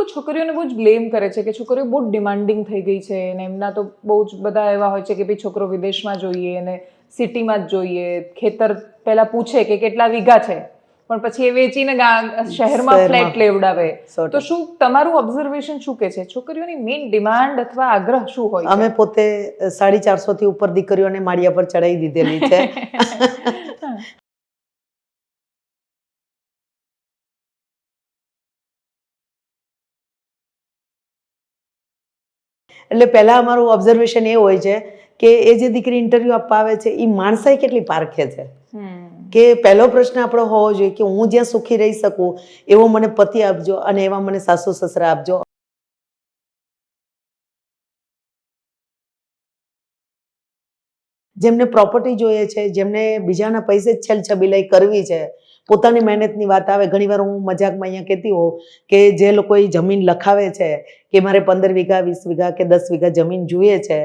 લોકો છોકરીઓને બહુ જ બ્લેમ કરે છે કે છોકરીઓ બહુ ડિમાન્ડિંગ થઈ ગઈ છે અને એમના તો બહુ જ બધા એવા હોય છે કે ભાઈ છોકરો વિદેશમાં જોઈએ અને સિટીમાં જ જોઈએ. ખેતર પહેલા પૂછે કે કેટલા વીઘા છે? પણ પછી એ વેચીને શહેરમાં. ફ્લેટ લેવડાવે. તો શું તમારું ઓબ્ઝર્વેશન શું કે છે? છોકરીઓની મેઇન ડિમાન્ડ અથવા આગ્રહ શું હોય અમે પોતે સાડી ચારસો થી ઉપર દીકરીઓને માળિયા પર ચડાવી દીધેલી છે. એટલે પહેલાં અમારું ઓબ્ઝર્વેશન એ હોય છે કે એ જે દીકરી ઇન્ટરવ્યૂ આપવા આવે છે એ માણસાઈ કેટલી પારખે છે? કે પહેલો પ્રશ્ન આપણો હોવો જોઈએ કે હું જ્યાં સુખી રહી શકું એવો મને પતિ આપજો અને એવા મને સાસુ સસરા આપજો. જેમને પ્રોપર્ટી જોઈએ છે જેમને બીજાના પૈસે છેલ છબીલાઈ કરવી છે પોતાની મહેનતની વાત આવે ઘણીવાર હું મજાકમાં અહીંયા કહેતી હોઉં કે જે લોકો એ જમીન લખાવે છે કે મારે પંદર વીઘા વીસ વીઘા કે દસ વીઘા જમીન જોઈએ છે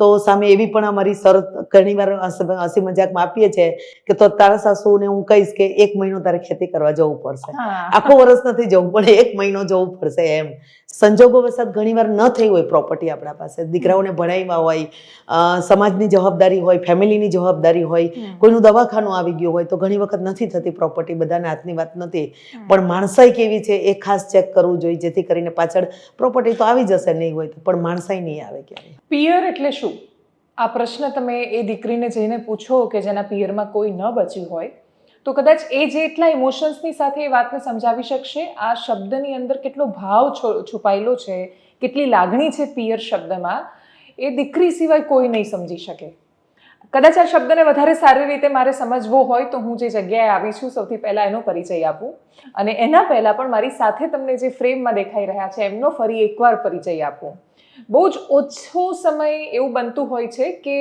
તો સામે એવી પણ અમારી શરત ઘણીવાર હસ- હસી મજાકમાં આપીએ છીએ કે તો તારા સાસુને હું કહીશ કે એક મહિનો તારે ખેતી કરવા જવું પડશે. આખો વર્ષ નથી જવું પણ એક મહિનો જવું પડશે એમ. સંજોગો વસાત ઘણીવાર ન થઈ હોય પ્રોપર્ટી આપણા પાસે. દીકરાઓને ભણાવ્યા હોય સમાજની જવાબદારી હોય ફેમિલીની જવાબદારી હોય કોઈનું દવાખાનું આવી ગયું હોય તો ઘણી વખત નથી થતી પ્રોપર્ટી બધાના હાથની વાત નથી. પણ માણસાઈ કેવી છે એ ખાસ ચેક કરવું જોઈએ જેથી કરીને પાછળ પ્રોપર્ટી તો આવી જશે નહીં હોય તો પણ માણસાઈ નહીં આવે ક્યારેય. પિયર એટલે શું? આ પ્રશ્ન તમે એ દીકરીને જઈને પૂછો કે જેના પિયરમાં કોઈ ન બચ્યું હોય તો કદાચ એ જે એટલા ઇમોશન્સની સાથે એ વાતને સમજાવી શકશે, આ શબ્દની અંદર કેટલો ભાવ છુપાયેલો છે, કેટલી લાગણી છે પિયર શબ્દમાં, એ દીકરી સિવાય કોઈ નહીં સમજી શકે. કદાચ આ શબ્દને વધારે સારી રીતે મારે સમજવો હોય તો હું જે જગ્યાએ આવી છું સૌથી પહેલાં એનો પરિચય આપું. અને એના પહેલાં પણ મારી સાથે તમને જે ફ્રેમમાં દેખાઈ રહ્યા છે એમનો ફરી એકવાર પરિચય આપું. બહુ જ ઓછો સમય એવું બનતું હોય છે કે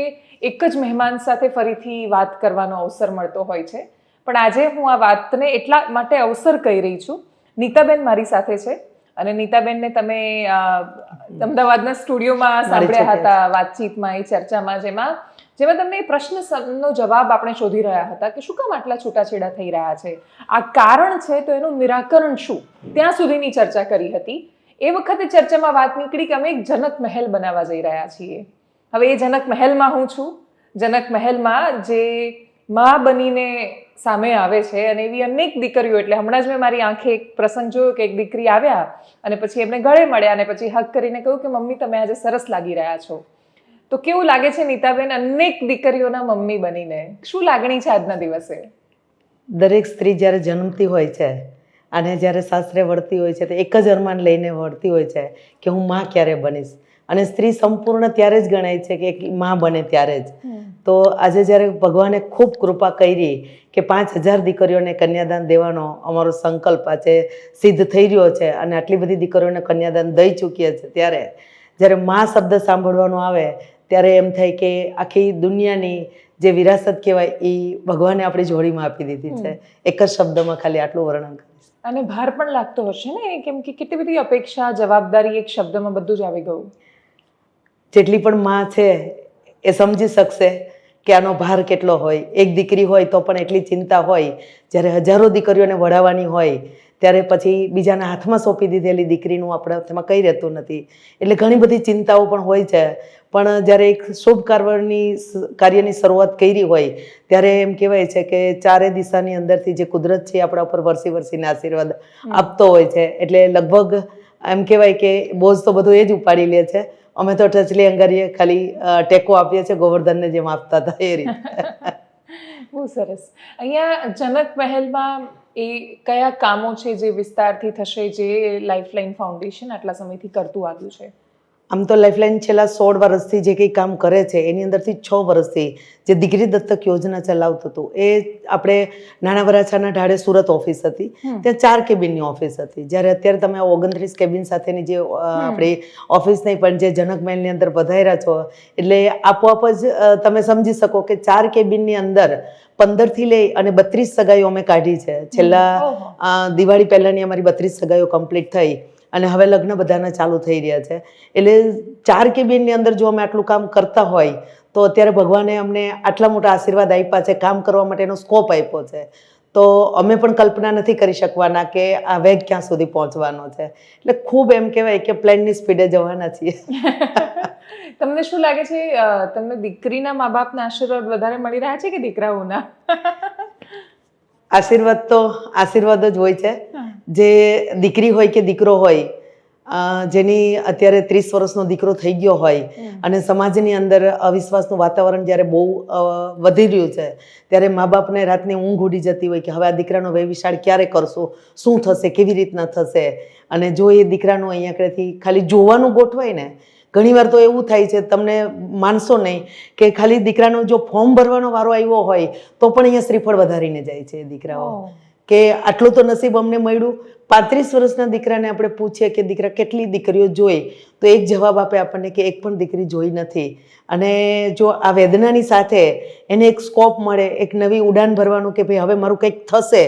એક જ મહેમાન સાથે ફરીથી વાત કરવાનો અવસર મળતો હોય છે. પણ આજે હું આ વાતને એટલા માટે અવસર કહી રહી છું. નીતાબેન મારી સાથે છે અને નીતાબેનને તમે અમદાવાદના સ્ટુડિયોમાં સાંભળ્યા હતા વાતચીતમાં એ ચર્ચામાં જેમાં જેમાં તમને એ પ્રશ્ન નો જવાબ આપણે શોધી રહ્યા હતા કે શું કામ આટલા છૂટાછેડા થઈ રહ્યા છે? આ કારણ છે તો એનું નિરાકરણ શું? ત્યાં સુધીની ચર્ચા કરી હતી. એ વખતે ચર્ચામાં વાત નીકળી કે અમે એક જનક મહેલ બનાવવા જઈ રહ્યા છીએ. હવે એ જનક મહેલમાં હું છું. જનક મહેલમાં જે મા બનીને સામે આવે છે અને એવી અનેક દીકરીઓ, એટલે હમણાં જ મેં મારી આંખે એક પ્રસંગ જોયો કે એક દીકરી આવ્યા અને પછી એમને ગળે મળ્યા અને પછી હક કરીને કહ્યું કે, મમ્મી, તમે આજે સરસ લાગી રહ્યા છો. તો કેવું લાગે છે નીતાબેન અનેક દીકરીઓના મમ્મી બનીને? શું લાગણી છે આજના દિવસે? દરેક સ્ત્રી જ્યારે જન્મતી હોય છે અને જ્યારે સાસરે વળતી હોય છે, તો એક જ અરમાન લઈને વળતી હોય છે કે, હું માં ક્યારે બનીશ? અને સ્ત્રી સંપૂર્ણ ત્યારે જ ગણાય છે કે એક માં બને ત્યારે જ. તો આજે જ્યારે ભગવાને ખૂબ કૃપા કરી કે પાંચ હજાર દીકરીઓને કન્યાદાન દેવાનો અમારો સંકલ્પ આજે સિદ્ધ થઈ રહ્યો છે અને આટલી બધી દીકરીઓને કન્યાદાન દઈ ચૂકીએ છે ત્યારે જ્યારે માં શબ્દ સાંભળવાનો આવે ત્યારે એમ થાય કે આખી દુનિયાની જે વિરાસત કહેવાય એ ભગવાને આપણી જોડીમાં આપી દીધી છે. એક જ શબ્દમાં ખાલી આટલું વર્ણન કરીશ. અને ભાર પણ લાગતો હશે ને કેમ કે કેટલી બધી અપેક્ષા જવાબદારી એક શબ્દમાં બધું જ આવી ગયું. જેટલી પણ માં છે એ સમજી શકશે કે આનો ભાર કેટલો હોય. એક દીકરી હોય તો પણ એટલી ચિંતા હોય. જ્યારે હજારો દીકરીઓને વડાવવાની હોય ત્યારે પછી બીજાના હાથમાં સોંપી દીધેલી દીકરીનું આપણા હાથમાં કંઈ રહેતું નથી. એટલે ઘણી બધી ચિંતાઓ પણ હોય છે. પણ જ્યારે એક શુભ કાર્યની કાર્યની શરૂઆત કરી હોય ત્યારે એમ કહેવાય છે કે ચારે દિશાની અંદરથી જે કુદરત છે આપણા ઉપર વરસી વરસીને આશીર્વાદ આપતો હોય છે. એટલે લગભગ એમ કહેવાય કે બોજ તો બધું એ જ ઉપાડી લે છે. અમે તો ટચલી અંગારીએ ખાલી ટેકો આપીએ છીએ ગોવર્ધનને જેમ આપતા હતા એ રીતે. બહુ સરસ. અહીંયા જનક મહેલમાં એ કયા કામો છે જે વિસ્તારથી થશે, જે લાઈફલાઈન ફાઉન્ડેશન આટલા સમયથી કરતું આવ્યું છે? આમ તો લાઇફલાઇન છેલ્લા સોળ વર્ષથી જે કંઈ કામ કરે છે એની અંદરથી છ વર્ષથી જે દીકરી દત્તક યોજના ચલાવતું હતું એ આપણે નાના વરાછાના ઢાળે સુરત ઓફિસ હતી. ત્યાં ચાર કેબિનની ઓફિસ હતી. જ્યારે અત્યારે તમે ઓગણત્રીસ કેબિન સાથેની જે આપણી ઓફિસ નહીં પણ જે જનક મહેલની અંદર વધાર્યા છો એટલે આપોઆપ જ તમે સમજી શકો કે ચાર કેબિનની અંદર પંદરથી લઈ અને બત્રીસ સગાઈઓ અમે કાઢી છે. છેલ્લા. દિવાળી પહેલાંની અમારી બત્રીસ સગાઈઓ કમ્પ્લીટ થઈ. અને હવે લગ્ન બધાના ચાલુ થઈ રહ્યા છે. એટલે ચાર કેબિનની અંદર જો અમે આટલું કામ કરતા હોય તો અત્યારે ભગવાને અમને આટલા મોટા આશીર્વાદ આપ્યા છે કામ કરવા માટેનો સ્કોપ આપ્યો છે. તો અમે પણ કલ્પના નથી કરી શકવાના કે આ વેગ ક્યાં સુધી પહોંચવાનો છે. એટલે ખૂબ એમ કહેવાય કે પ્લેનની સ્પીડે જવાના છીએ. તમને શું લાગે છે તમને દીકરીના મા બાપના આશીર્વાદ વધારે મળી રહ્યા છે કે દીકરાઓના? આશીર્વાદ તો આશીર્વાદ જ હોય છે. જે દીકરી હોય કે દીકરો હોય જેની અત્યારે ત્રીસ વર્ષનો દીકરો થઈ ગયો હોય અને સમાજની અંદર અવિશ્વાસનું વાતાવરણ જ્યારે બહુ વધી રહ્યું છે ત્યારે મા બાપને રાતની ઊંઘ ઉડી જતી હોય કે હવે આ દીકરાનો વ્યવિશાળ ક્યારે કરશું શું થશે કેવી રીતના થશે? અને જો એ દીકરાનું અહીંયા આગળથી ખાલી જોવાનું ગોઠવાય ને ઘણીવાર તો એવું થાય છે તમને માનશો નહીં કે ખાલી દીકરાનો જો ફોર્મ ભરવાનો વારો આવ્યો હોય તો પણ અહીંયા શ્રીફળ વધારીને જાય છે એ દીકરાઓ. કે આટલું તો નસીબ અમને મળ્યું. પાંત્રીસ વર્ષના દીકરાને આપણે પૂછીએ કે દીકરા કેટલી દીકરીઓ જોઈ? તો એક જવાબ આપે આપણને કે એક પણ દીકરી જોઈ નથી. અને જો આ વેદનાની સાથે એને એક સ્કોપ મળે એક નવી ઉડાન ભરવાનું કે ભાઈ હવે મારું કંઈક થશે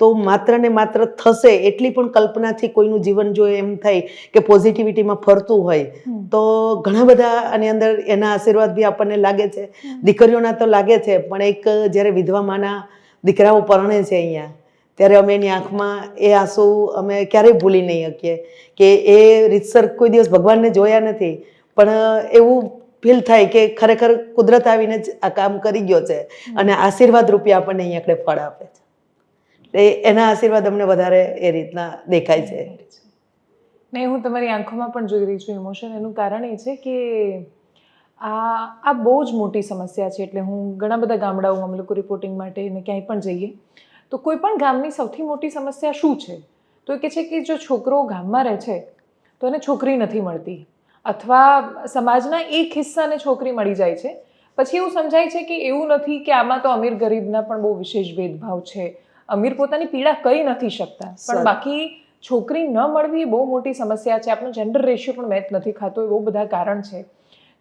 તો માત્ર ને માત્ર થશે એટલી પણ કલ્પનાથી કોઈનું જીવન જો એમ થાય કે પોઝિટિવિટીમાં ફરતું હોય તો ઘણા બધા આની અંદર એના આશીર્વાદ બી આપણને લાગે છે. દીકરીઓના તો લાગે છે પણ એક જ્યારે વિધવા માના દીકરાઓ પરણે છે અહીંયા ત્યારે અમે એની આંખમાં એ આંસુ અમે ક્યારેય ભૂલી નહીં શકીએ કે એ રીતસર કોઈ દિવસ ભગવાનને જોયા નથી, પણ એવું ફીલ થાય કે ખરેખર કુદરત આવીને જ આ કામ કરી ગયો છે અને આશીર્વાદ રૂપે આપણને અહીંયા આગળ ફળ આપે છે. એટલે એના આશીર્વાદ અમને વધારે એ રીતના દેખાય છે. નહીં હું તમારી આંખોમાં પણ જોઈ રહી છું ઇમોશન એનું કારણ એ છે કે આ આ બહુ જ મોટી સમસ્યા છે. એટલે હું ઘણા બધા ગામડાઓ અમે લોકો રિપોર્ટિંગ માટે ને ક્યાંય પણ જઈએ તો કોઈ પણ ગામની સૌથી મોટી સમસ્યા શું છે? તો એ કહે છે કે જો છોકરો ગામમાં રહે છે તો એને છોકરી નથી મળતી. અથવા સમાજના એક હિસ્સાને છોકરી મળી જાય છે. પછી એવું સમજાય છે કે એવું નથી કે આમાં તો અમીર ગરીબના પણ બહુ વિશેષ ભેદભાવ છે. અમીર પોતાની પીડા કહી નથી શકતા. પણ બાકી છોકરી ન મળવી એ બહુ મોટી સમસ્યા છે. આપણો જેન્ડર રેશિયો પણ મેચ નથી ખાતો એ બહુ બધા કારણ છે.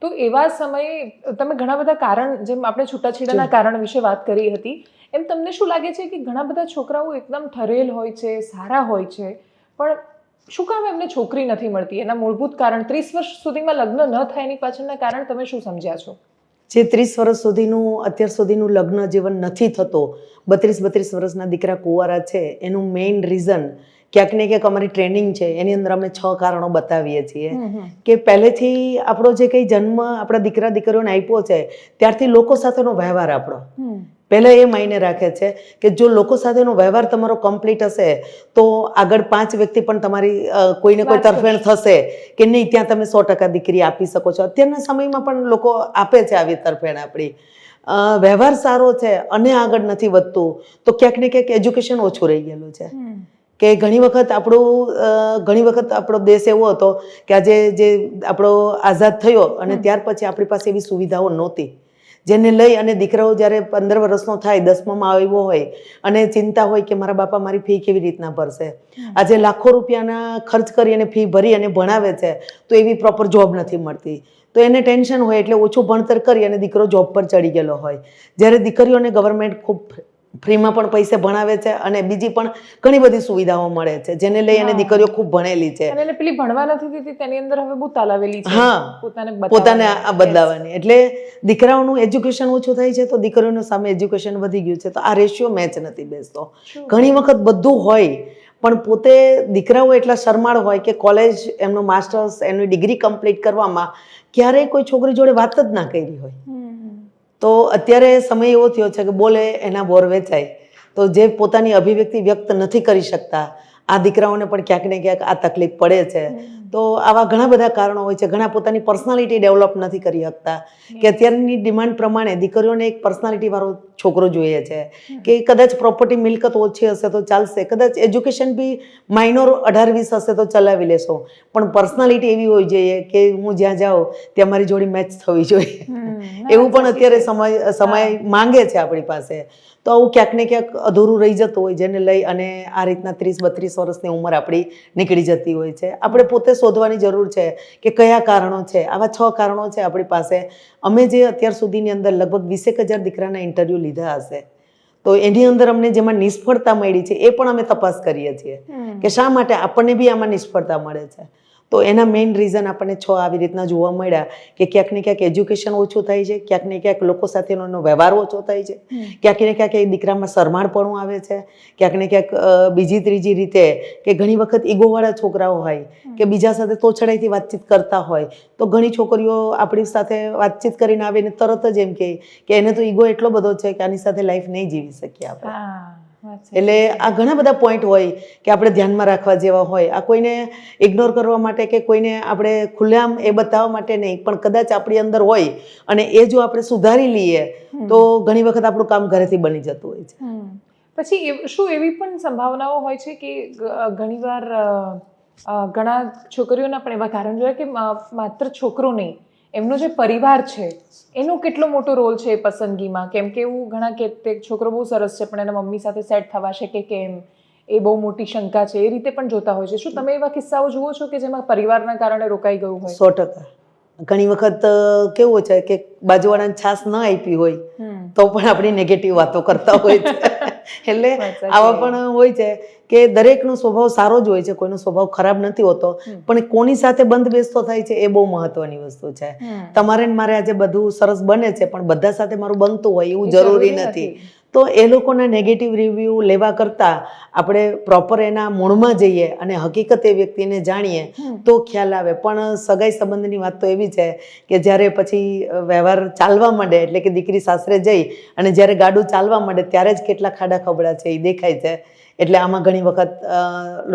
તો એવા સમયે તમે ઘણા બધા કારણ જેમ આપણે છૂટાછેડાના કારણ વિશે વાત કરી હતી એમ તમને શું લાગે છે કે ઘણા બધા છોકરાઓ એકદમ ઠરેલ હોય છે સારા હોય છે પણ શું કામ એમને છોકરી નથી મળતી? એના મૂળભૂત કારણ ત્રીસ વર્ષ સુધીમાં લગ્ન ન થાય એની પાછળના કારણ તમે શું સમજ્યા છો? જે ત્રીસ વર્ષ સુધીનું અત્યાર સુધીનું લગ્ન જીવન નથી થતો બત્રીસ બત્રીસ વર્ષના દીકરા કુંવારા છે એનું મેઇન રીઝન ક્યાંક ને ક્યાંક અમારી ટ્રેનિંગ છે એની અંદર અમે છ કારણો બતાવીએ છીએ. કે પહેલેથી આપણો જે કંઈ જન્મ આપણા દીકરા દીકરીઓને આપ્યો છે ત્યારથી લોકો સાથેનો વ્યવહાર આપણો. પહેલા એ માયને રાખે છે કે જો લોકો સાથેનો વ્યવહાર તમારો કમ્પ્લીટ હશે તો આગળ પાંચ વ્યક્તિ પણ તમારી કોઈને કોઈ તરફેણ થશે કે નહીં ત્યાં તમે સો ટકા દીકરી આપી શકો છો. અત્યારના સમયમાં પણ લોકો આપે છે આવી તરફેણ આપણી. અ, વ્યવહાર સારો છે અને આગળ નથી વધતું તો ક્યાંક ને ક્યાંક એજ્યુકેશન ઓછું રહી ગયેલું છે. કે ઘણી વખત આપણું ઘણી વખત આપણો દેશ એવો હતો કે આજે જે આપણો આઝાદ થયો અને ત્યાર પછી આપણી પાસે એવી સુવિધાઓ નહોતી. જેને લઈ અને દીકરાઓ જ્યારે પંદર વર્ષનો થાય દસમામાં આવ્યો હોય અને ચિંતા હોય કે મારા બાપા મારી ફી કેવી રીતના ભરશે? આજે લાખો રૂપિયાના ખર્ચ કરી અને ફી ભરી અને ભણાવે છે તો એવી પ્રોપર જોબ નથી મળતી. તો એને ટેન્શન હોય એટલે ઓછું ભણતર કરી અને દીકરો જોબ પર ચડી ગયેલો હોય. જ્યારે દીકરીઓને ગવર્મેન્ટ ખૂબ ફ્રીમાં પણ પૈસે ભણાવે છે અને બીજી પણ ઘણી બધી સુવિધાઓ મળે છે જેને લઈ અને દીકરીઓ ખૂબ ભણેલી છે. અને પેલી ભણવા નથી દીધી તેની અંદર હવે બહુ તાલાવેલી છે. હા. પોતાને પોતાને બદલાવાની. એટલે દીકરાઓનું એજ્યુકેશન ઓછું થાય છે તો દીકરીઓનું સામે એજ્યુકેશન વધી ગયું છે તો આ રેશિયો મેચ નથી બેસતો. ઘણી વખત બધું હોય પણ પોતે દીકરાઓ એટલા શરમાળ હોય કે કોલેજ એમનું માસ્ટર્સ એમની ડિગ્રી કમ્પ્લીટ કરવામાં ક્યારેય કોઈ છોકરી જોડે વાત જ ના કરી હોય. તો અત્યારે સમય એવો થયો છે કે બોલે, એના બોર વેચાય. તો જે પોતાની અભિવ્યક્તિ વ્યક્ત નથી કરી શકતા, આ દીકરાઓને પણ ક્યાંક ને ક્યાંક આ તકલીફ પડે છે. તો આવા ઘણા બધા કારણો હોય છે. ઘણા પોતાની પર્સનાલિટી ડેવલપ નથી કરી શકતા. કે અત્યારની ડિમાન્ડ પ્રમાણે દીકરીઓને એક પર્સનાલિટી વાળો છોકરો જોઈએ છે. કે કદાચ પ્રોપર્ટી મિલકત ઓછી હશે તો ચાલશે. કદાચ એજ્યુકેશન બી માઇનોર અઢાર વીસ હશે તો ચલાવી લેશો. પણ પર્સનાલિટી એવી હોવી જોઈએ કે હું જ્યાં જાઉં ત્યાં મારી જોડી મેચ થવી જોઈએ. એવું પણ અત્યારે સમય સમય માંગે છે આપણી પાસે. તો આવું ક્યાંક ને ક્યાંક અધૂરું રહી જતું હોય જેને લઈ અને આ રીતના ત્રીસ બત્રીસ વર્ષની ઉંમર આપણી નીકળી જતી હોય છે. આપણે પોતે શોધવાની જરૂર છે કે કયા કારણો છે? આવા છ કારણો છે આપણી પાસે. અમે જે અત્યાર સુધીની અંદર લગભગ વીસેક હજાર દીકરાના ઇન્ટરવ્યૂ લીધા હશે. તો એની અંદર અમને જેમાં નિષ્ફળતા મળી છે એ પણ અમે તપાસ કરીએ છીએ. કે શા માટે આપણને બી આમાં નિષ્ફળતા મળે છે? તો એના મેઇન રીઝન આપણને છ આવી રીતના જોવા મળ્યા કે ક્યાંક ને ક્યાંક એજ્યુકેશન ઓછું થાય છે ક્યાંક ને ક્યાંક લોકો સાથેનો વ્યવહાર ઓછો થાય છે ક્યાંક ને ક્યાંક એ દીકરામાં શરમાળપણું આવે છે ક્યાંક ને ક્યાંક બીજી ત્રીજી રીતે કે ઘણી વખત ઈગોવાળા છોકરાઓ હોય કે બીજા સાથે તોછડાઈથી વાતચીત કરતા હોય તો ઘણી છોકરીઓ આપણી સાથે વાતચીત કરીને આવે ને તરત જ એમ કે એને તો ઈગો એટલો બધો છે કે આની સાથે લાઈફ નહીં જીવી શકીએ આપણે. એટલે આ ઘણા બધા પોઈન્ટ હોય કે આપણે ધ્યાનમાં રાખવા જેવા હોય. આ કોઈને ઇગ્નોર કરવા માટે કે કોઈને આપણે ખુલ્લેઆમ એ બતાવવા માટે નહીં પણ કદાચ આપણી અંદર હોય અને એ જો આપણે સુધારી લઈએ તો ઘણી વખત આપણું કામ ઘરેથી બની જતું હોય છે. પછી શું એવી પણ સંભાવનાઓ હોય છે કે ઘણીવાર ઘણા છોકરીઓના પણ એવા કારણ જોયા કે માત્ર છોકરો નહીં એમનો જે પરિવાર છે એનો કેટલો મોટો રોલ છે એ પસંદગીમાં? કેમ કે એવું ઘણા કે છોકરો બહુ સરસ છે પણ એના મમ્મી સાથે સેટ થવાશે કે કેમ? એ બહુ મોટી શંકા છે એ રીતે પણ જોતા હોય છે. શું તમે એવા કિસ્સાઓ જુઓ છો કે જેમાં પરિવારના કારણે રોકાઈ ગયું હોય? સો ટકા. ઘણી વખત કેવું છે કે બાજુવાળાને છાસ ન આપી હોય. તો પણ આપણી નેગેટિવ વાતો કરતા હોય છે. એટલે આવા પણ હોય છે કે દરેકનો સ્વભાવ સારો જ હોય છે કોઈનો સ્વભાવ ખરાબ નથી હોતો પણ કોની સાથે બંધ બેસતો થાય છે એ બહુ મહત્વની વસ્તુ છે. તમારે ને મારે આજે બધું સરસ બને છે પણ બધા સાથે મારું બનતું હોય એવું જરૂરી નથી. તો એ લોકોના નેગેટિવ રિવ્યૂ લેવા કરતાં આપણે પ્રોપર એના મૂળમાં જઈએ અને હકીકત એ વ્યક્તિને જાણીએ તો ખ્યાલ આવે. પણ સગાઈ સંબંધની વાત તો એવી છે કે જ્યારે પછી વ્યવહાર ચાલવા માંડે એટલે કે દીકરી સાસરે જઈ અને જ્યારે ગાડું ચાલવા માંડે ત્યારે જ કેટલા ખાડા ખબડા છે એ દેખાય છે. એટલે આમાં ઘણી વખત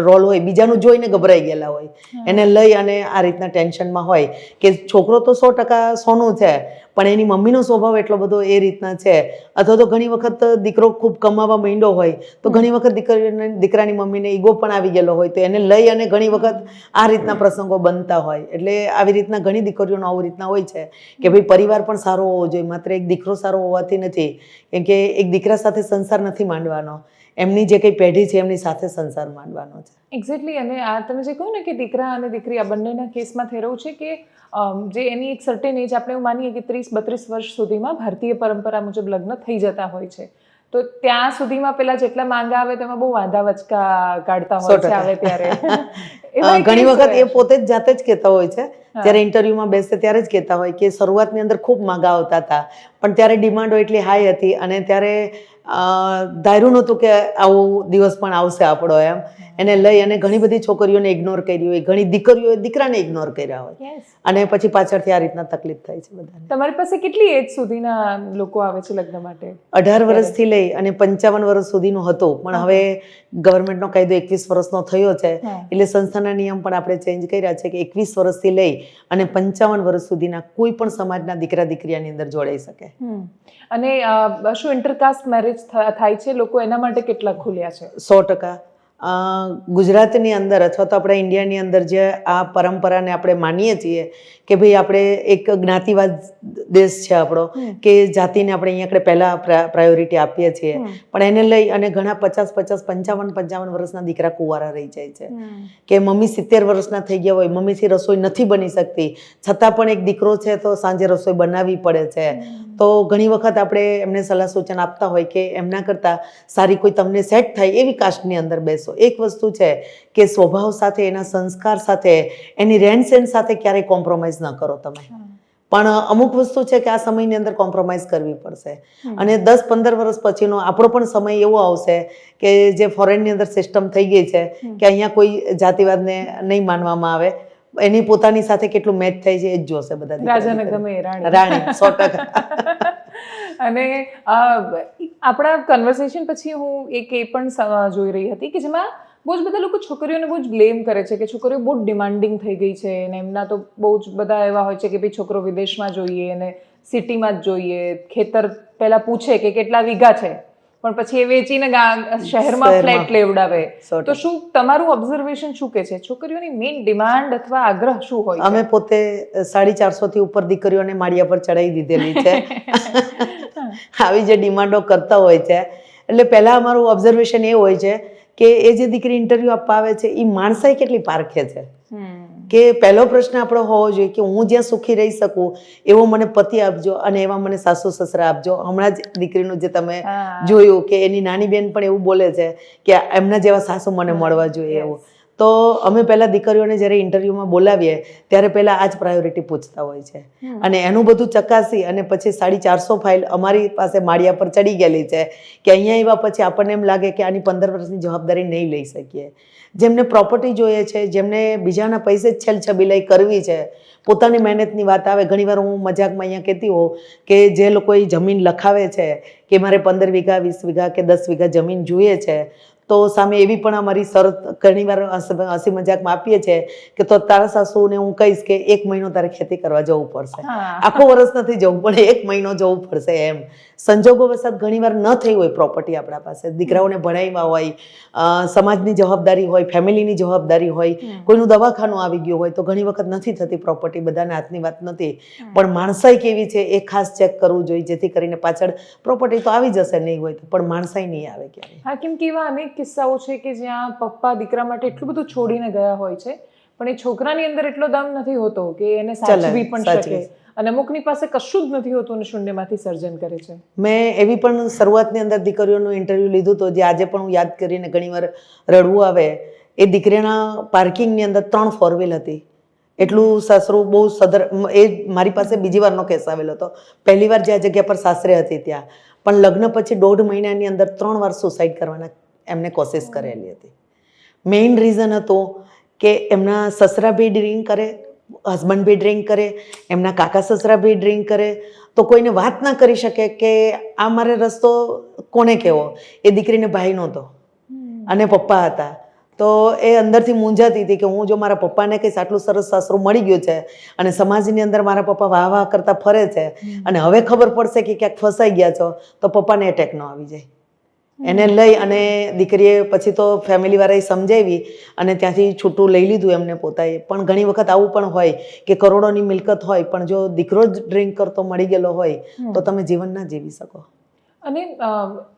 રોલ હોય. બીજાનું જોઈને ગભરાઈ ગયેલા હોય. એને લઈ અને આ રીતના ટેન્શનમાં હોય કે છોકરો તો સો ટકા સોનું છે પણ એની મમ્મીનો સ્વભાવ એટલો બધો એ રીતના છે. અથવા તો ઘણી વખત દીકરો ખૂબ કમાવા માંડ્યો હોય તો ઘણી વખત દીકરીને દીકરાની મમ્મીને ઈગો પણ આવી ગયેલો હોય તો એને લઈ અને ઘણી વખત આ રીતના પ્રસંગો બનતા હોય. એટલે આવી રીતના ઘણી દીકરીઓનો આવું રીતના હોય છે કે ભાઈ પરિવાર પણ સારો હોવો જોઈએ. માત્ર એક દીકરો સારો હોવાથી નથી કેમ કે એક દીકરા સાથે સંસાર નથી માંડવાનો. એમની જે કંઈ પેઢી છે એમની સાથે સંસાર માંડવાનો છે. એક્ઝેક્ટલી અને આ તમે જે કહ્યું ને કે દીકરા અને દીકરી આ બંનેના કેસમાં થઈ રહ્યું છે કે જે એની એક સર્ટેન એજ આપણે એવું માનીએ કે ત્રીસ બત્રીસ વર્ષ સુધીમાં ભારતીય પરંપરા મુજબ લગ્ન થઈ જતા હોય છે. તો ત્યાં સુધીમાં પેલા જેટલા માંગા આવે તેમાં બહુ વાંધા વચકા કાઢતા હોય છે આવે ત્યારે. ઘણી વખત એ પોતે જ જાતે જ કહેતા હોય છે. જ્યારે ઇન્ટરવ્યુમાં બેસે ત્યારે જ કહેતા હોય કે શરૂઆતની અંદર ખૂબ માંગા આવતા હતા પણ ત્યારે ડિમાન્ડો એટલી હાઈ હતી અને ત્યારે ધાર્યું નહોતું કે આવો દિવસ પણ આવશે આપણો એમ. એને લઈ અને ઘણી બધી છોકરીઓને ઇગ્નોર કરી હોય ઘણી દીકરીઓએ દીકરાને ઇગ્નોર કર્યા હોય. અને પછી પાછળથી આ રીતના તકલીફ થાય છે બધા તમારી પાસે કેટલી એજ સુધીના લોકો આવે છે લગ્ન માટે? અઢાર વર્ષથી લઈ અને પંચાવન વર્ષ સુધીનું હતું પણ હવે ગવર્મેન્ટનો કાયદો એકવીસ વર્ષનો થયો છે. એટલે સંસ્થાના નિયમ પણ આપણે ચેન્જ કર્યા છે કે એકવીસ વર્ષથી લઈ અને પંચાવન વર્ષ સુધીના કોઈ પણ સમાજના દીકરા દીકરી આની અંદર જોડાઈ શકે. અને શું ઇન્ટરકાસ્ટ મેરેજ થાય છે? લોકો એના માટે કેટલા ખુલ્યા છે? સો ટકા. ગુજરાતની અંદર અથવા તો આપણા ઇન્ડિયાની અંદર જે આ પરંપરાને આપણે માનીએ છીએ કે ભાઈ આપણે એક જ્ઞાતિવાદ દેશ છે આપણો કે જાતિને આપણે અહીંયા આપણે પહેલા પ્રાયોરિટી આપીએ છીએ. પણ એને લઈ અને ઘણા પચાસ પચાસ પંચાવન પંચાવન વર્ષના દીકરા કુંવારા રહી જાય છે. કે મમ્મી સિત્તેર વર્ષના થઈ ગયા હોય મમ્મીથી રસોઈ નથી બની શકતી. છતાં પણ એક દીકરો છે તો સાંજે રસોઈ બનાવવી પડે છે. તો ઘણી વખત આપણે એમને સલાહ સૂચન આપતા હોય કે એમના કરતાં સારી કોઈ તમને સેટ થાય એવી કાસ્ટની અંદર બેસો. એક વસ્તુ છે કે સ્વભાવ સાથે એના સંસ્કાર સાથે એની રહેણ સહેણ સાથે ક્યારેય કોમ્પ્રોમાઇઝ ન કરો તમે. પણ અમુક વસ્તુ છે કે આ સમયની અંદર કોમ્પ્રોમાઇઝ કરવી પડશે. અને દસ પંદર વર્ષ પછીનો આપણો પણ સમય એવો આવશે કે જે ફોરેનની અંદર સિસ્ટમ થઈ ગઈ છે કે અહીંયા કોઈ જાતિવાદને નહીં માનવામાં આવે. એની પોતાની સાથે કેટલું મેચ થાય છે એ જ જોશે બધા રાજાને ગમે રાણી. રાણી સો ટકા. અને આપણા કન્વર્સેશન પછી હું એક એ પણ જોઈ રહી હતી કે જેમાં બહુ જ બધા લોકો છોકરીઓને બહુ જ બ્લેમ કરે છે કે છોકરીઓ બહુ ડિમાન્ડિંગ થઈ ગઈ છે અને એમના તો બહુ જ બધા એવા હોય છે કે ભાઈ છોકરો વિદેશમાં જોઈએ અને સિટીમાં જ જોઈએ. ખેતર પહેલાં પૂછે કે કેટલા વીઘા છે? પણ પછી એ વેચીને શહેરમાં. ફ્લેટ લેવડાવે તો શું તમારું ઓબ્ઝર્વેશન શું કે છે? છોકરીઓની મેઇન ડિમાન્ડ અથવા આગ્રહ શું હોય અમે પોતે સાડી ચારસો થી ઉપર દીકરીઓને માળિયા પર ચડાવી દીધેલી છે. આવી જે ડિમાન્ડો કરતા હોય છે. એટલે પહેલાં અમારું ઓબ્ઝર્વેશન એ હોય છે કે એ જે દીકરી ઇન્ટરવ્યૂ આપવા આવે છે એ માણસાઈ કેટલી પારખે છે. કે પહેલો પ્રશ્ન આપણો હોવો જોઈએ કે હું જ્યાં સુખી રહી શકું એવો મને પતિ આપજો અને એવા મને સાસુ સસરા આપજો. હમણાં જ દીકરીનું જે તમે જોયું કે એની નાની બેન પણ એવું બોલે છે કે એમના જેવા સાસુ મને મળવા જોઈએ એવું. તો અમે પહેલાં દીકરીઓને જ્યારે ઇન્ટરવ્યૂમાં બોલાવીએ ત્યારે પહેલાં આ જ પ્રાયોરિટી પૂછતા હોય છે. અને એનું બધું ચકાસી અને પછી સાડી ચારસો ફાઇલ અમારી પાસે માળિયા પર ચડી ગયેલી છે કે અહીંયા એવા પછી આપણને એમ લાગે કે આની પંદર વર્ષની જવાબદારી નહીં લઈ શકીએ. જેમને પ્રોપર્ટી જોઈએ છે જેમને બીજાના પૈસે જ છેલ છબીલાઈ કરવી છે પોતાની મહેનતની વાત આવે. ઘણીવાર હું મજાકમાં અહીંયા કહેતી હોઉં કે જે લોકો જમીન લખાવે છે કે મારે પંદર વીઘા વીસ વીઘા કે દસ વીઘા જમીન જોઈએ છે તો સામે એવી પણ અમારી શરત ઘણીવાર વાર હસી મજાકમાં આપીએ છીએ કે તો તારા સાસુને હું કહીશ કે એક મહિનો તારે ખેતી કરવા જવું પડશે. આખો વર્ષ નથી જવું પણ એક મહિનો જવું પડશે એમ. સંજોગો વસાત ઘણીવાર ન થઈ હોય પ્રોપર્ટી આપણા પાસે. દીકરાઓને ભણાવ્યા હોય સમાજની જવાબદારી હોય ફેમિલીની જવાબદારી હોય કોઈનું દવાખાનું આવી ગયું હોય તો ઘણી વખત નથી થતી પ્રોપર્ટી બધાના હાથની વાત નથી. પણ માણસાઈ કેવી છે એ ખાસ ચેક કરવું જોઈએ જેથી કરીને પાછળ પ્રોપર્ટી તો આવી જશે નહીં હોય પણ માણસાઈ નહીં આવે ક્યારે હા કેમ કે એવા અનેક કિસ્સાઓ છે કે જ્યાં પપ્પા દીકરા માટે એટલું બધું છોડીને ગયા હોય છે પણ એ છોકરાની અંદર એટલો દમ નથી હોતો કે એને સાચવી પણ શકે. અને અમુકની પાસે કશું જ નથી હોતું અને શૂન્યમાંથી સર્જન કરે છે. મેં એવી પણ શરૂઆતની અંદર દીકરીઓનું ઇન્ટરવ્યૂ લીધું હતું જે આજે પણ હું યાદ કરીને ઘણીવાર રડવું આવે એ દીકરીના પાર્કિંગની અંદર ત્રણ ફોર વ્હીલ હતી. એટલું સાસરું બહુ સદર એ મારી પાસે બીજી વારનો કેસ આવેલો હતો. પહેલી વાર જે આ જગ્યા પર સાસરે હતી ત્યાં. પણ લગ્ન પછી દોઢ મહિનાની અંદર ત્રણ વાર સુસાઇડ કરવાના. એમને કોશિશ કરેલી હતી. મેઇન રીઝન હતું કે એમના સસરા બી ડ્રિંક કરે હસબન્ડ બી ડ્રિંક કરે એમના કાકા સસરા બી ડ્રિંક કરે. તો કોઈને વાત ના કરી શકે કે આ મારે રસ્તો કોને કહેવો એ દીકરીને ભાઈ નહોતો. અને પપ્પા હતા. તો એ અંદરથી મૂંઝાતી હતી કે હું જો મારા પપ્પાને કંઈ આટલું સરસ સાસરું મળી ગયું છે અને સમાજની અંદર મારા પપ્પા વાહ વાહ કરતા ફરે છે અને હવે ખબર પડશે કે ક્યાંક ફસાઈ ગયા છો તો પપ્પાને એટેક ન આવી જાય. એને લઈ અને દીકરીએ પછી તો ફેમિલીવાળાએ સમજાવી અને ત્યાંથી છૂટું લઈ લીધું એમને પોતાએ. પણ ઘણી વખત આવું પણ હોય કે કરોડોની મિલકત હોય પણ જો દીકરો જ ડ્રિંક કરતો મળી ગયેલો હોય તો તમે જીવન ના જીવી શકો. અને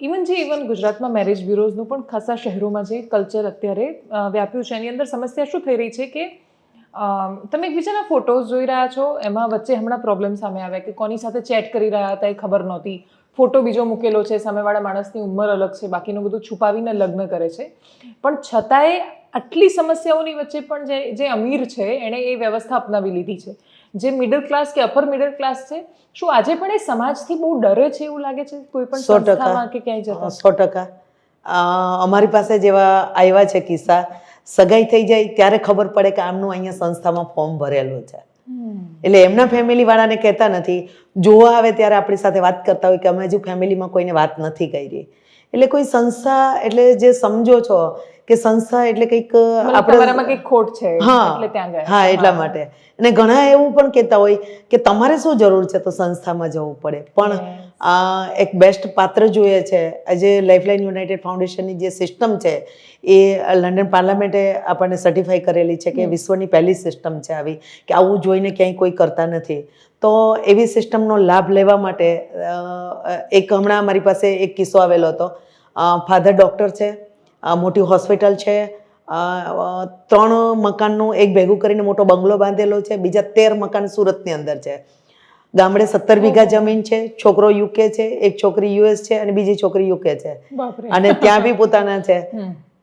ઇવન જે ઇવન ગુજરાતમાં મેરેજ બ્યુરોઝનું પણ ખાસા શહેરોમાં જે કલ્ચર અત્યારે વ્યાપ્યું છે એની અંદર સમસ્યા શું થઈ રહી છે કે તમે એકબીજાના ફોટોઝ જોઈ રહ્યા છો એમાં વચ્ચે હમણાં પ્રોબ્લેમ સામે આવ્યા કે કોની સાથે ચેટ કરી રહ્યા હતા એ ખબર નહોતી. ફોટો બીજો મૂકેલો છે સામેવાળા માણસની ઉંમર અલગ છે બાકીનું બધું છુપાવીને લગ્ન કરે છે. પણ છતાંય આટલી સમસ્યાઓની વચ્ચે પણ જે જે અમીર છે એણે એ વ્યવસ્થા અપનાવી લીધી છે. જે મિડલ ક્લાસ કે અપર મિડલ ક્લાસ છે શું આજે પણ એ સમાજથી બહુ ડરે છે એવું લાગે છે? કોઈ પણ સો ટકા. કે ક્યાંય જતા? સો ટકા. અમારી પાસે જેવા આવ્યા છે કિસ્સા સગાઈ થઈ જાય ત્યારે ખબર પડે કે આમનું અહીંયા સંસ્થામાં ફોર્મ ભરેલું છે. એટલે એમના ફેમિલી વાળાને કહેતા નથી. જોવા આવે ત્યારે આપણી સાથે વાત કરતા હોય કે અમે હજુ ફેમિલીમાં કોઈને વાત નથી કરી. એટલે કોઈ સંસ્થા, એટલે જે સમજો છો કે સંસ્થા એટલે કંઈક આપણે કંઈક ખોટ છે હા એટલે ત્યાં ગયા. હા એટલા માટે. અને ઘણા એવું પણ કહેતા હોય કે તમારે શું જરૂર છે તો સંસ્થામાં જવું પડે. પણ આ એક બેસ્ટ પાત્ર જોઈએ છે આજે લાઇફલાઇન યુનાઇટેડ ફાઉન્ડેશનની જે સિસ્ટમ છે એ લંડન પાર્લામેન્ટે આપણને સર્ટિફાઈ કરેલી છે કે વિશ્વની પહેલી સિસ્ટમ છે આવી કે આવું જોઈને ક્યાંય કોઈ કરતા નથી. તો એવી સિસ્ટમનો લાભ લેવા માટે એક હમણાં મારી પાસે એક કિસ્સો આવેલો હતો. ફાધર ડૉક્ટર છે. મોટી હોસ્પિટલ છે. ત્રણ મકાનનું એક ભેગું કરીને મોટો બંગલો બાંધેલો છે. બીજા તેર મકાન સુરતની અંદર છે. ગામડે સત્તર વીઘા જમીન છે. છોકરો યુકે છે એક છોકરી યુએસ છે અને બીજી છોકરી યુકે છે. અને ત્યાં બી પોતાના છે.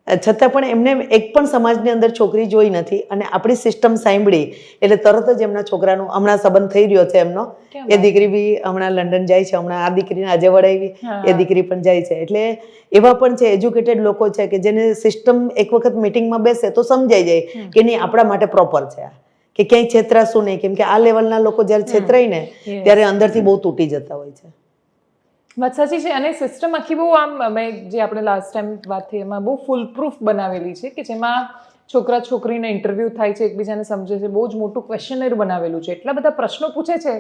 છતાં પણ એમને એક પણ સમાજની અંદર છોકરી જોઈ નથી અને આપણી સિસ્ટમ સાંભળી એટલે તરત જ એમના છોકરાનું હમણાં સંબંધ થઈ રહ્યો છે એમનો. એ દીકરી બી હમણાં લંડન જાય છે હમણાં આ દીકરીને આજે વડાવી એ દીકરી પણ જાય છે. એટલે એવા પણ છે એજ્યુકેટેડ લોકો છે કે જેને સિસ્ટમ એક વખત મિટિંગમાં બેસે તો સમજાઈ જાય કે નહીં આપણા માટે પ્રોપર છે આ. કે ક્યાંય છેતરાશું નહીં. કેમ કે આ લેવલના લોકો જ્યારે છેતરાય ને. ત્યારે અંદરથી બહુ તૂટી જતા હોય છે. વાત સાચી છે અને સિસ્ટમ આખી બહુ આમ અમે જે આપણે લાસ્ટ ટાઈમ વાત થઈ એમાં બહુ ફૂલ પ્રૂફ બનાવેલી છે કે જેમાં છોકરા છોકરીને ઇન્ટરવ્યૂ થાય છે એકબીજાને સમજે છે બહુ જ મોટું ક્વેશ્ચનર બનાવેલું છે. એટલા બધા પ્રશ્નો પૂછે છે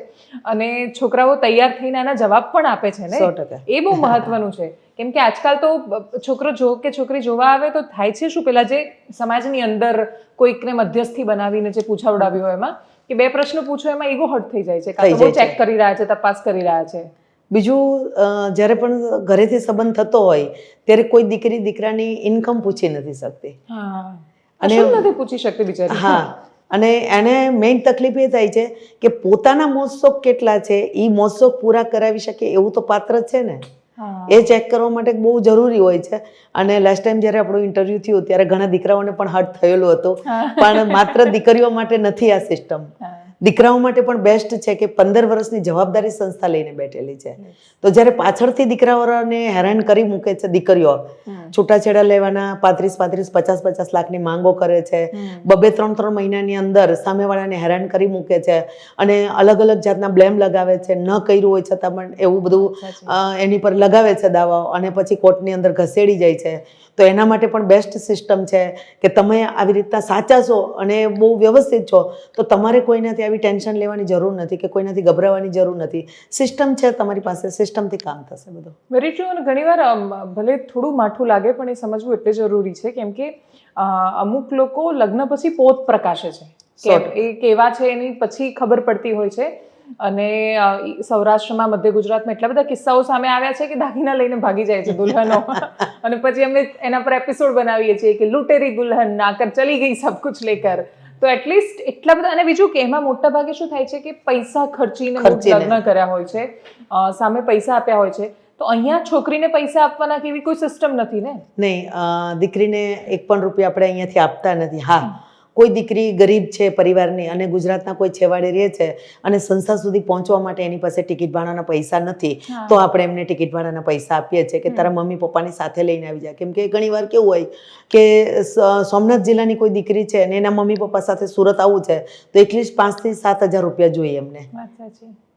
અને છોકરાઓ તૈયાર થઈને આના જવાબ પણ આપે છે ને? એ બહુ મહત્વનું છે. કેમ કે આજકાલ તો છોકરો જો કે છોકરી જોવા આવે તો થાય છે શું? પેલા જે સમાજની અંદર કોઈકને મધ્યસ્થી બનાવીને જે પૂછાવડાવ્યું હોય એમાં કે બે પ્રશ્નો પૂછો એમાં ઈગો હટ થઈ જાય છે. કાં તો ચેક કરી રહ્યા છે તપાસ કરી રહ્યા છે. બીજું જ્યારે પણ ઘરેથી સંબંધ થતો હોય ત્યારે કોઈ દીકરી દીકરાની ઇન્કમ પૂછી નથી શકતી. અને- નથી પૂછી શકતી બિચારી. હા. અને એને મેઇન તકલીફ એ થાય છે કે પોતાના મોજશોખ કેટલા છે એ મોજશોખ પૂરા કરાવી શકે એવું તો પાત્ર છે ને. એ ચેક કરવા માટે બહુ જરૂરી હોય છે. અને લાસ્ટ ટાઈમ જ્યારે આપણું ઇન્ટરવ્યૂ થયું ત્યારે ઘણા દીકરાઓને પણ હર્ટ થયેલું હતું. પણ માત્ર દીકરીઓ માટે નથી આ સિસ્ટમ. દીકરાઓ માટે પણ બેસ્ટ છે કે પંદર વર્ષની જવાબદારી સંસ્થા લઈને બેઠેલી છે. તો જ્યારે પાછળથી દીકરાઓને હેરાન કરી મૂકે છે દીકરીઓ. છૂટાછેડા લેવાના પાંત્રીસ પાંત્રીસ પચાસ પચાસ લાખની માંગો કરે છે. બબે ત્રણ ત્રણ મહિનાની અંદર સામેવાળાને હેરાન કરી મૂકે છે અને અલગ અલગ જાતના બ્લેમ લગાવે છે. ન કર્યું હોય છતાં પણ એવું બધું એની પર લગાવે છે દાવાઓ અને પછી કોર્ટની અંદર ઘસેડી જાય છે. તો એના માટે પણ બેસ્ટ સિસ્ટમ છે કે તમે આવી રીતના સાચા છો અને બહુ વ્યવસ્થિત છો. તો તમારે કોઈનાથી આવી ટેન્શન લેવાની જરૂર નથી કે કોઈનાથી ગભરાવાની જરૂર નથી. સિસ્ટમ છે તમારી પાસે સિસ્ટમથી કામ થશે બધું. વેરી ટ્રુ અને ઘણીવાર ભલે થોડું માઠું લાગે પણ એ સમજવું એટલે જરૂરી છે. કેમ કે અમુક લોકો લગ્ન પછી પોત પ્રકાશે છે. કે એ કેવા છે એની પછી ખબર પડતી હોય છે. અને સૌરાષ્ટ્રમાં મધ્ય ગુજરાતમાં એટલા બધા કિસ્સાઓ સામે આવ્યા છે કે દાગીના લઈને ભાગી જાય છે દુલ્હનો. અને પછી અમે એના પર એપિસોડ બનાવીએ છીએ કે લૂંટેરી દુલ્હન નાકર ચલી ગઈ સબ કુછ લેકર. તો એટલીસ્ટ એટલા બધા અને બીજું કે એમાં મોટા ભાગે શું થાય છે કે પૈસા ખર્ચીને લગ્ન કર્યા હોય છે. સામે પૈસા આપ્યા હોય છે. તો અહીંયા છોકરીને પૈસા આપવાના કે એવી કોઈ સિસ્ટમ નથી ને? નહીં અ, દીકરીને એક પણ રૂપિયા આપણે અહીંયાથી આપતા નથી. હા કોઈ દીકરી ગરીબ છે પરિવારની અને ગુજરાતના કોઈ છેવાડે રહે છે અને સંસ્થા સુધી પહોંચવા માટે એની પાસે ટિકિટ ભાડાના પૈસા નથી તો આપણે એમને ટિકિટ ભાડાના પૈસા આપીએ છીએ કે તારા મમ્મી પપ્પાની સાથે લઈને આવી જાય કેમ કે ઘણીવાર કેવું હોય કે સોમનાથ જિલ્લાની કોઈ દીકરી છે અને એના મમ્મી પપ્પા સાથે સુરત આવવું છે તો એટલીસ્ટ પાંચથી સાત હજાર રૂપિયા જોઈએ એમને.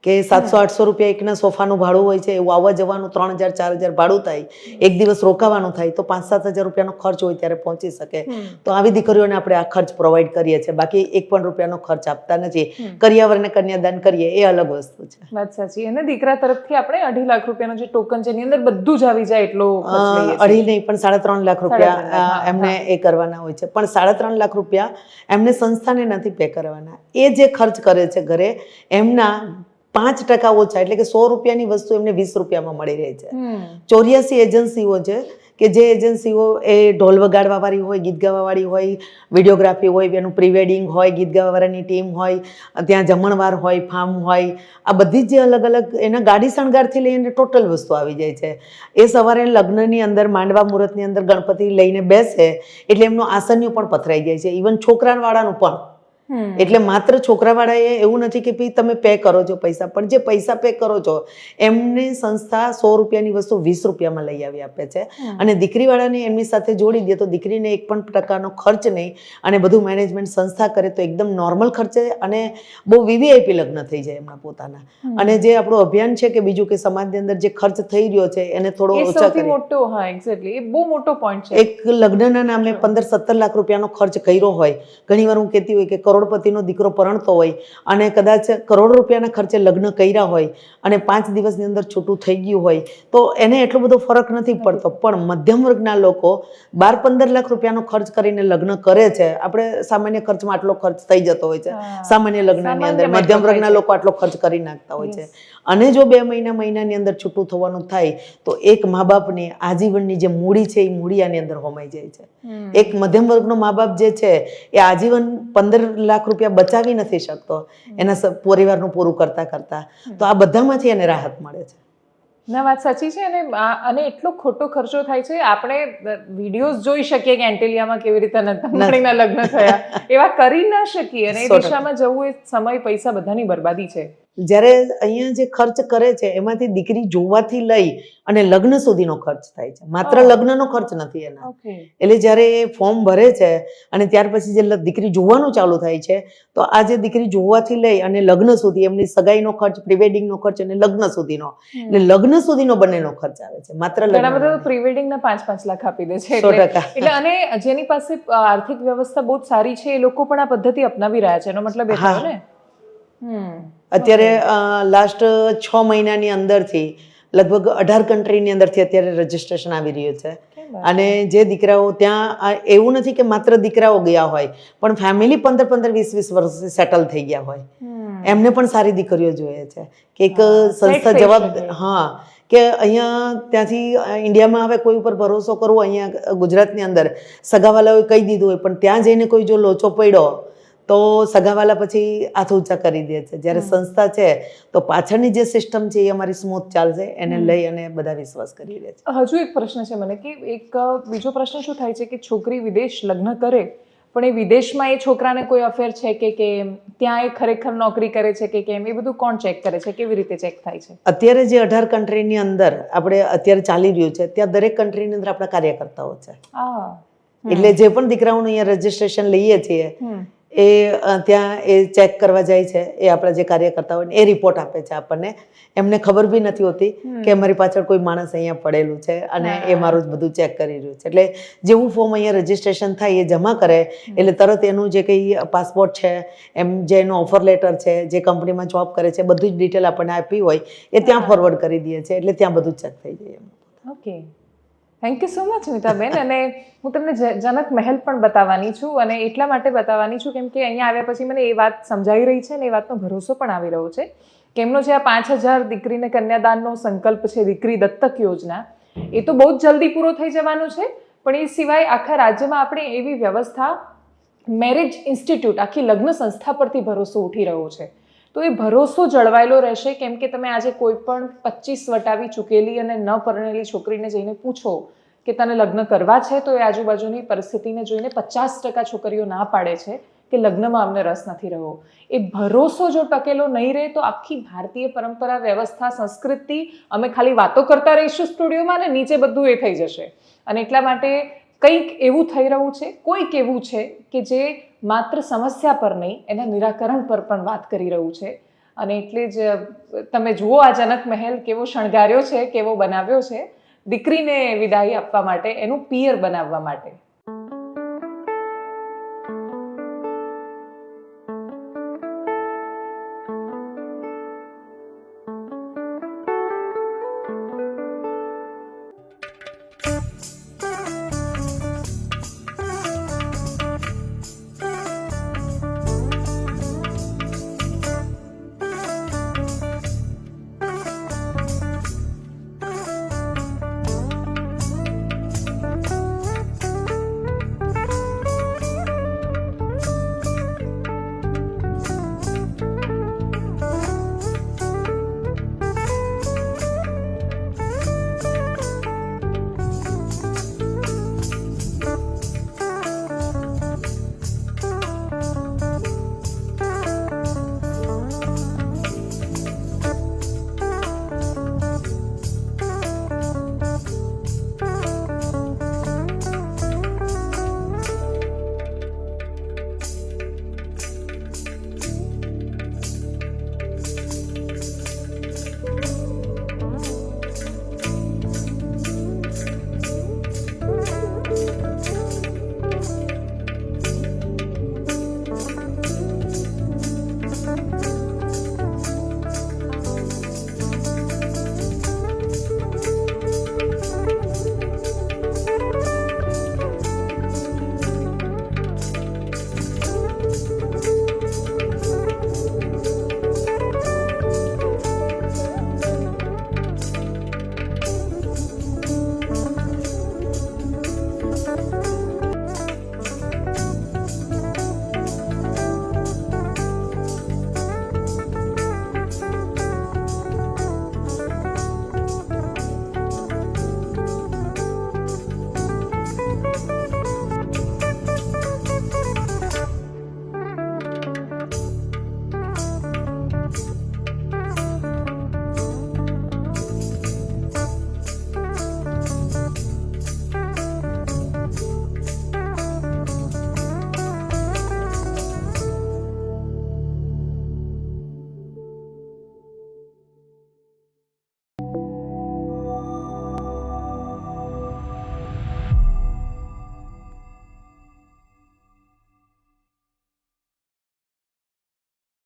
કે સાતસો આઠસો રૂપિયા એકના સોફાનું ભાડું હોય છે એવું આવવા જવાનું ત્રણ હજાર ચાર હજાર ભાડું થાય એક દિવસ રોકાવાનું થાય તો પાંચ સાત હજાર રૂપિયાનો ખર્ચ હોય ત્યારે પહોંચી શકે. તો આવી દીકરીઓને આપણે આ ખર્ચ પ્રોવાઈડ કરીએ છીએ. બાકી એક પણ રૂપિયાનો ખર્ચ આપતા નથી. કરિયાવરને કન્યાદાન કરીએ એ અલગ વસ્તુ છે. વાત સાચી. અને દીકરા તરફથી આપણે અઢી લાખ રૂપિયાનો જે ટોકન છે એની અંદર બધું જ આવી જાય એટલો. અઢી નહીં પણ સાડા ત્રણ લાખ રૂપિયા એમને એ કરવાના હોય છે. પણ સાડા ત્રણ લાખ રૂપિયા એમને સંસ્થાને નથી પે કરવાના. એ જે ખર્ચ કરે છે ઘરે એમના પાંચ ટકા ઓછા એટલે કે સો રૂપિયાની વસ્તુ એમને વીસ રૂપિયામાં મળી રહે છે. ચોર્યાસી એજન્સીઓ છે કે જે એજન્સીઓ એ ઢોલ વગાડવાવાળી હોય ગીત ગાવાવાળી હોય વિડીયોગ્રાફી હોય એનું પ્રિવેડિંગ હોય ગીત ગાવાવાળાની ટીમ હોય ત્યાં જમણવાર હોય ફાર્મ હોય આ બધી જ જે અલગ અલગ એના ગાડી શણગારથી લઈને ટોટલ વસ્તુ આવી જાય છે. એ સવારે લગ્નની અંદર માંડવા મુહૂર્તની અંદર ગણપતિ લઈને બેસે એટલે એમનું આસન્યું પણ પથરાઈ જાય છે. ઇવન છોકરાવાળાનું પણ. એટલે માત્ર છોકરાવાળાએ એવું નથી કે ભાઈ તમે પે કરો છો પૈસા પણ જે પૈસા પે કરો છો એમને સંસ્થા સો રૂપિયાની વસ્તુ વીસ રૂપિયામાં લઈ આવી આપે છે. અને દીકરીવાળાને એમની સાથે જોડી દે તો દીકરીને એક પણ પ્રકારનો ખર્ચ નહીં અને બધું મેનેજમેન્ટ સંસ્થા કરે તો એકદમ નોર્મલ ખર્ચે અને બહુ વીવીઆઈપી લગ્ન થઈ જાય એમના પોતાના. અને જે આપણું અભિયાન છે કે બીજું કે સમાજની અંદર જે ખર્ચ થઈ રહ્યો છે એને થોડો ઓછા કરી મોટો હા એક્ઝેક્ટલી એ બહુ મોટો પોઈન્ટ છે. એક લગ્નના નામે પંદર સત્તર લાખ રૂપિયાનો ખર્ચ કર્યો હોય. ઘણીવાર હું કહેતી હોય કે કરોડપતિનો દીકરો પરણતો હોય અને કદાચ કરોડ રૂપિયાના ખર્ચે લગ્ન કર્યા હોય અને પાંચ દિવસની અંદર છૂટું થઈ ગયું હોય તો એને એટલો બધો ફરક નથી પડતો. પણ મધ્યમ વર્ગના લોકો બાર પંદર લાખ રૂપિયાનો ખર્ચ કરીને લગ્ન કરે છે આપણે સામાન્ય ખર્ચમાં આટલો ખર્ચ થઈ જતો હોય છે. સામાન્ય લગ્નની અંદર મધ્યમ વર્ગના લોકો આટલો ખર્ચ કરી નાખતા હોય છે. અને જો બે મહિના મહિનાની અંદર છૂટું થવાનું થાય તો એક મા બાપની આજીવનની જે મૂડી છે એ મૂડી આની અંદર હોમાઈ જાય છે. એક મધ્યમ વર્ગનો મા બાપ જે છે એ આજીવન પંદર લાખ રૂપિયા બચાવી નથી શકતો. એના પરિવારનું પૂરું કરતા કરતા. તો આ બધામાંથી એને રાહત મળે છે. ના વાત સાચી છે અને અને એટલો ખોટો ખર્ચો થાય છે આપણે વિડીયોઝ જોઈ શકીએ કે એન્ટેલિયામાં કેવી રીતે નંદનમણીના લગ્ન થયા. એવા કરી ના શકીએ અને એ દિશામાં જવું એ સમય પૈસા બધાની બરબાદી છે. જ્યારે અહીંયા જે ખર્ચ કરે છે એમાંથી દીકરી જોવાથી લઈ અને લગ્ન સુધીનો ખર્ચ થાય છે. માત્ર લગ્નનો ખર્ચ નથી એના. એટલે જ્યારે એ ફોર્મ ભરે છે અને ત્યાર પછી જે દીકરી જોવાનું ચાલુ થાય છે તો આ જે દીકરી જોવાથી લઈ અને લગ્ન સુધી એમની સગાઈનો ખર્ચ પ્રીવેડિંગનો ખર્ચ અને લગ્ન સુધીનો. એટલે લગ્ન સુધીનો બંનેનો ખર્ચ આવે છે. માત્ર ઘણા લગ્ન બધા પાંચ પાંચ લાખ આપી દે છે. એટલે અને જેની પાસે આર્થિક વ્યવસ્થા બહુ સારી છે એ લોકો પણ આ પદ્ધતિ અપનાવી રહ્યા છે. એનો મતલબ એ થયો ને? અત્યારે લાસ્ટ છ મહિનાની અંદરથી લગભગ અઢાર કન્ટ્રીની અંદરથી અત્યારે રજીસ્ટ્રેશન આવી રહ્યું છે. અને જે દીકરાઓ ત્યાં એવું નથી કે માત્ર દીકરાઓ ગયા હોય પણ ફેમિલી પંદર પંદર વીસ વીસ વર્ષ સેટલ થઈ ગયા હોય. એમને પણ સારી દીકરીઓ જોઈએ છે. કે એક સંસ્થા જવાબ હા કે અહીંયા ત્યાંથી ઇન્ડિયામાં હવે કોઈ ઉપર ભરોસો કરવો અહીંયા ગુજરાતની અંદર સગાવાલાઓએ કહી દીધું હોય પણ ત્યાં જઈને કોઈ જો લોચો પડ્યો તો સગાવાલા પછી હાથ ઊંચા કરી દે છે. જ્યારે સંસ્થા છે તો પાછળની જે સિસ્ટમ છે એ અમારી સ્મૂથ ચાલશે એને લઈ અને બધા વિશ્વાસ કરી દે છે. હજુ એક પ્રશ્ન છે મને કે એક બીજો પ્રશ્ન શું થાય છે કે છોકરી વિદેશ લગ્ન કરે પણ એ વિદેશમાં એ છોકરાને કોઈ અફેર છે કે કેમ ત્યાં એ ખરેખર નોકરી કરે છે કે કેમ? એ બધું કોણ ચેક કરે છે? કેવી રીતે ચેક થાય છે? અત્યારે જે અઢાર કન્ટ્રીની અંદર આપણે અત્યારે ચાલી રહ્યું છે ત્યાં દરેક કન્ટ્રીની અંદર આપણા કાર્યકર્તાઓ છે. એટલે જે પણ દીકરાઓનું અહીંયા રજીસ્ટ્રેશન લઈએ છીએ એ ત્યાં એ ચેક કરવા જાય છે એ આપણા જે કાર્યકર્તા હોય એ રિપોર્ટ આપે છે આપણને. એમને ખબર બી નથી હોતી કે અમારી પાછળ કોઈ માણસ અહીંયા પડેલું છે અને એ મારું જ બધું ચેક કરી રહ્યું છે. એટલે જેવું ફોર્મ અહીંયા રજીસ્ટ્રેશન થાય એ જમા કરે એટલે તરત એનું જે કંઈ પાસપોર્ટ છે એમ જે એનો ઓફર લેટર છે જે કંપનીમાં જોબ કરે છે બધું જ ડિટેલ આપણને આપી હોય એ ત્યાં ફોરવર્ડ કરી દઈએ છે એટલે ત્યાં બધું ચેક થઈ જાય એમ. Okay thank you so much Mitaben અને હું તમને જનક મહેલ પણ બતાવવાની છું અને એટલા માટે બતાવવાની છું કેમ કે અહીંયા આવ્યા પછી મને એ વાત સમજાઈ રહી છે ને એ વાતનો ભરોસો પણ આવી રહ્યો છે કે એમનો જે આ પાંચ હજાર દીકરીને કન્યાદાનનો સંકલ્પ છે, દીકરી દત્તક યોજના, એ તો બહુ જ જલ્દી પૂરો થઈ જવાનો છે. પણ એ સિવાય આખા રાજ્યમાં આપણે એવી વ્યવસ્થા, મેરેજ ઇન્સ્ટિટ્યૂટ, આખી લગ્ન સંસ્થા પરથી ભરોસો ઉઠી રહ્યો છે. તો એ ભરોસો જળવાયેલો રહેશે, કેમ કે તમે આજે કોઈ પણ પચીસ વટાવી ચૂકેલી અને ન પરણેલી છોકરીને જઈને પૂછો કે તને લગ્ન કરવા છે, તો એ આજુબાજુની પરિસ્થિતિને જોઈને પચાસ ટકા છોકરીઓ ના પાડે છે કે લગ્નમાં અમને રસ નથી રહ્યો. એ ભરોસો જો ટકેલો નહીં રહે, તો આખી ભારતીય પરંપરા, વ્યવસ્થા, સંસ્કૃતિ અમે ખાલી વાતો કરતા રહીશું સ્ટુડિયોમાં અને નીચે બધું એ થઈ જશે. અને એટલા માટે કંઈક એવું થઈ રહ્યું છે, કોઈક એવું છે કે જે માત્ર સમસ્યા પર નહીં, એના નિરાકરણ પર પણ વાત કરી રહ્યું છે. અને એટલે જ, તમે જુઓ આ જનક મહેલ કેવો શણગાર્યો છે, કેવો બનાવ્યો છે. દીકરીને વિદાય આપવા માટે, એનું પિયર બનાવવા માટે.